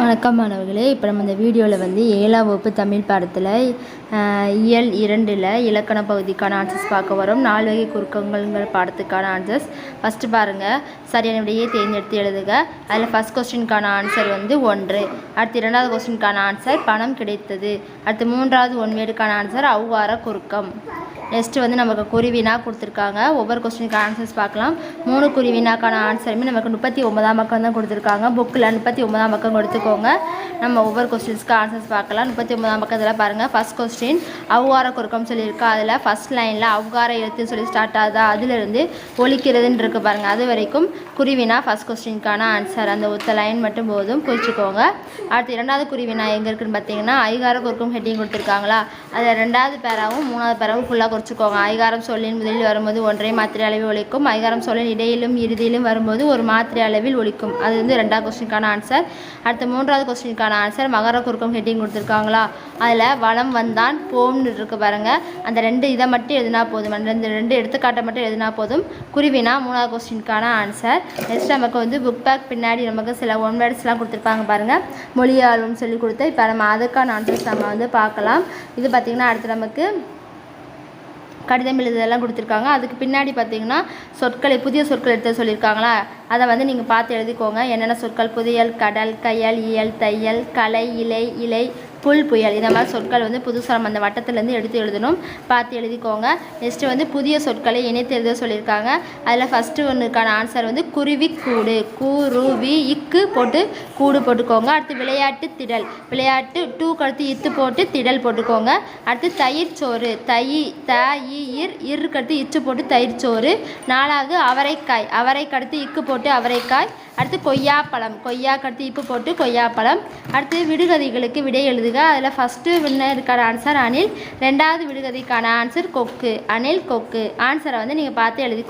வணக்கம் மாணவர்களே. இப்போ நம்ம இந்த வீடியோவில் வந்து ஏழாம் வகுப்பு தமிழ் பாடத்தில் இயல் இரண்டில் இலக்கண பகுதிக்கான ஆன்சர்ஸ் பார்க்க வரோம். நாலு வகை குறுக்கங்கள்ங்கிற பாடத்துக்கான ஆன்சர்ஸ் ஃபஸ்ட்டு பாருங்கள் சரியான விடையை தேர்ந்தெடுத்து எழுதுக. அதில் ஃபஸ்ட் கொஸ்டினுக்கான ஆன்சர் வந்து ஒன்று. அடுத்து இரண்டாவது கொஸ்டினுக்கான ஆன்சர் பணம் கிடைத்தது. அடுத்து மூன்றாவது ஒன்வேடுக்கான ஆன்சர் அவ்வாற குறுக்கம். நெக்ஸ்ட்டு வந்து நமக்கு குருவினா கொடுத்துருக்காங்க. ஒவ்வொரு கொஸ்டினுக்கு ஆன்சர்ஸ் பார்க்கலாம். மூணு குருவினாக்கான ஆன்சருமே நமக்கு முப்பத்தி ஒன்பதாம் பக்கம் தான் கொடுத்துருக்காங்க. புக்கில் முப்பத்தி ஒன்பதாம் பக்கம் கொடுத்துக்கோங்க. நம்ம ஒவ்வொரு கொஸ்டின்ஸ்க்கு ஆன்சர்ஸ் பார்க்கலாம். முப்பத்தி ஒன்பதாம் பக்கத்தில் பாருங்கள் ஃபஸ்ட் கொஸ்டின் அவ்வார குறுக்கம் சொல்லியிருக்கா. அதில் ஃபஸ்ட் லைனில் அவ்வார எழுத்துன்னு சொல்லி ஸ்டார்ட் ஆகுதா? அதிலிருந்து ஒழிக்கிறதுன்னு இருக்குது பாருங்கள் அது வரைக்கும் குருவினா ஃபஸ்ட் கொஸ்டினுக்கான ஆன்சர் அந்த ஒத்த லைன் மட்டும் போதும். குறிச்சிக்கோங்க அடுத்து இரண்டாவது குருவினா எங்கே இருக்குன்னு பார்த்தீங்கன்னா ஐகார குறுக்கம் ஹெட்டிங் கொடுத்துருக்காங்களா? அதில் ரெண்டாவது பேராவும் மூணாவது பேராவும் ஃபுல்லாக குறிச்சிக்கோங்க ஐகாரம் சொல்லின் முதலில் வரும்போது ஒன்றே மாத்திரை அளவில் ஒழிக்கும். ஐகாரம் சொல்லின் இடையிலும் இறுதியிலும் வரும்போது ஒரு மாத்திரை அளவில் ஒழிக்கும். அது வந்து ரெண்டாவது கொஸ்டினுக்கான ஆன்சர் அடுத்து மூன்றாவது கொஸ்டினுக்கான ஆன்சர் மகர குறுக்கம் ஹெட்டிங் கொடுத்துருக்காங்களா? அதில் வளம் வந்தான் போம்னு இருக்கு பாருங்கள் அந்த ரெண்டு இதை மட்டும் எழுதினா போதும். அந்த ரெண்டு ரெண்டு எடுத்துக்காட்டை மட்டும் எழுதினா போதும். குருவினா மூணாவது கொஸ்டினுக்கான ஆன்சர் நெக்ஸ்ட் நமக்கு வந்து புக் பேக் பின்னாடி நமக்கு சில ஒன் வேர்ட்ஸ்லாம் கொடுத்துருப்பாங்க பாருங்கள் மொழியாளும் சொல்லி கொடுத்து இப்போ நம்ம அதுக்கான ஆன்சர்ஸ் நம்ம வந்து பார்க்கலாம். இது பார்த்திங்கன்னா அடுத்து நமக்கு கடிதம் எழுதுதெல்லாம் கொடுத்துருக்காங்க. அதுக்கு பின்னாடி பார்த்தீங்கன்னா சொற்களை புதிய சொற்கள் எடுத்து சொல்லியிருக்காங்களா? அதை வந்து நீங்கள் பார்த்து எழுதிக்கோங்க. என்னென்ன சொற்கள்? புதியல் கடல் கையல் இயல் தையல் கலை இலை இலை புல் புயல். இந்த மாதிரி சொற்கள் வந்து புதுசாக நம்ம அந்த வட்டத்துலேருந்து எடுத்து எழுதணும். பார்த்து எழுதிக்கோங்க. நெக்ஸ்ட்டு வந்து புதிய சொற்களை இணைத்து எழுத சொல்லியிருக்காங்க. அதில் ஃபஸ்ட்டு ஒன்றுக்கான ஆன்சர் வந்து குருவி கூடு. குருவி இக்கு போட்டு கூடு போட்டுக்கோங்க. அடுத்து விளையாட்டு திடல். விளையாட்டு டூ கடுத்து இத்து போட்டு திடல் போட்டுக்கோங்க. அடுத்து தயிர் சோறு. தயி த இர். இரு அடுத்து இச்சு போட்டு தயிர் சோறு. நாலாவது அவரைக்காய். அவரை அடுத்து இக்கு போட்டு அவரைக்காய். அடுத்து கொய்யாப்பழம். கொய்யாக்கு அடுத்து இப்பு போட்டு கொய்யாப்பழம். அடுத்து விடுகதைகளுக்கு விடை எழுதுக. அதில் ஃபஸ்ட்டு வின்னருக்கான ஆன்சர் அணில். ரெண்டாவது விடுகதைக்கான ஆன்சர் கொக்கு. அணில் கொக்கு. ஆன்சரை வந்து நீங்கள் பார்த்து எழுதிக்கோ